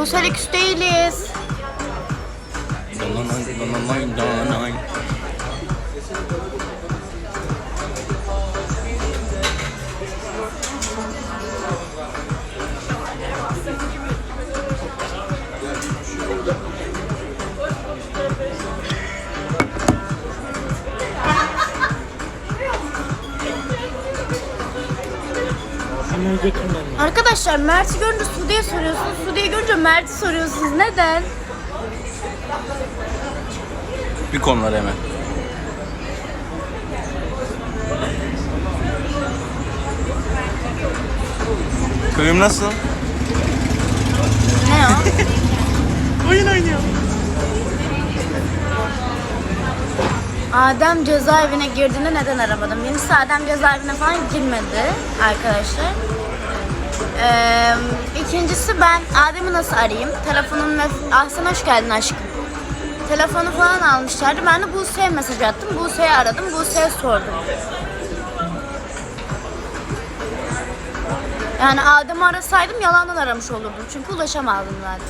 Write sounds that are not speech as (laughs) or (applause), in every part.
Busa Alex Taylor. Arkadaşlar Mert'i görünce Sude'ye soruyorsunuz. Sude'yi görünce Mert'i soruyorsunuz. Neden? Bir konular hemen. Köyüm nasıl? Ne o? (laughs) Oyun oynuyor. Adem cezaevine girdiğinde neden aramadım? Birincisi Adem cezaevine falan girmedi arkadaşlar. Ee, ikincisi ben Adem'i nasıl arayayım? Telefonun ve... Ah sen hoş geldin aşkım. Telefonu falan almışlardı. Ben de Buse'ye mesaj attım. Buse'yi aradım. Buse'ye sordum. Yani Adem'i arasaydım yalandan aramış olurdum. Çünkü ulaşamazdım zaten.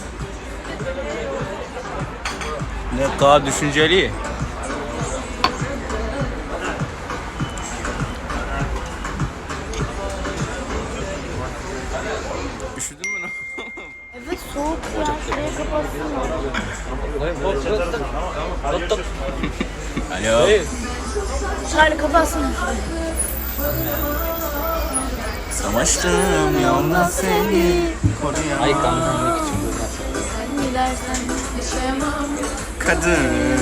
Ne kadar düşünceli. Üşüdün mü? Evet soğuk ya. Şuraya kapatsana. Alo. Şöyle kapatsana. Savaştım yolda seni koruyan Ay bu Dilersen yaşayamam. kadın.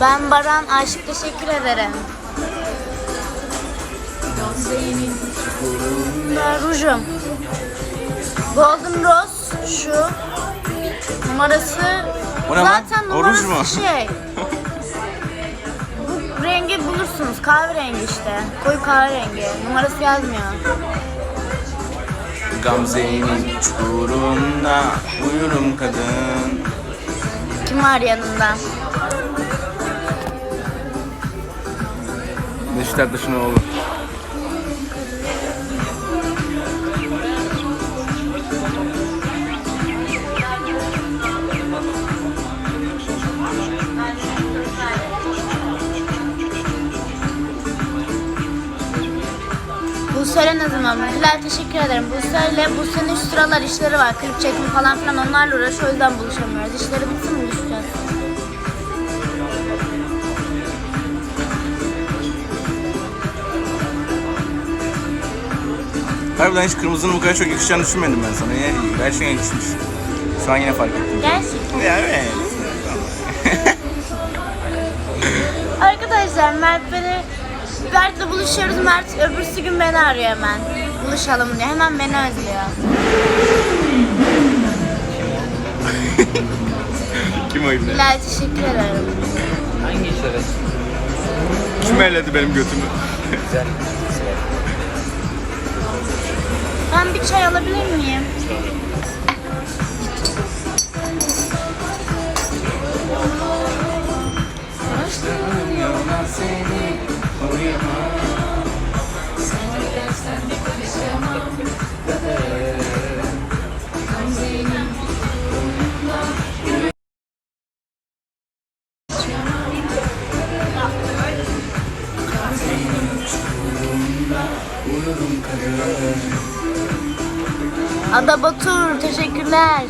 Ben Baran Aşık teşekkür ederim. Ben Rujum. Golden Rose şu numarası O ne lan? zaten O numarası mu? şey. Bu rengi bulursunuz. Kahverengi işte. Koyu kahverengi. Numarası yazmıyor. Gamze'nin çukurunda uyurum kadın. Kim var yanında? Neşter dışına olur. Buse'yle ne zaman? Hilal teşekkür ederim. Buse'yle Buse'nin şu sıralar işleri var. Klip çekimi falan filan onlarla uğraşıyor. O yüzden buluşamıyoruz. İşleri bitsin mi buluşacağız? Harbiden hiç kırmızının bu kadar çok yakışacağını düşünmedim ben sana. Ya, gerçekten yakışmış. Şu an yine fark ettim. Gerçekten. Ya evet. Arkadaşlar Mert beni Mert'le buluşuyoruz. Mert öbürsü gün beni arıyor hemen. Buluşalım diye. Hemen beni özlüyor. (laughs) Kim o ibne? Hilal teşekkür ederim. Hangi işlere? Kim elledi benim götümü? Güzel. Ben bir çay alabilir miyim? Ada Batur teşekkürler.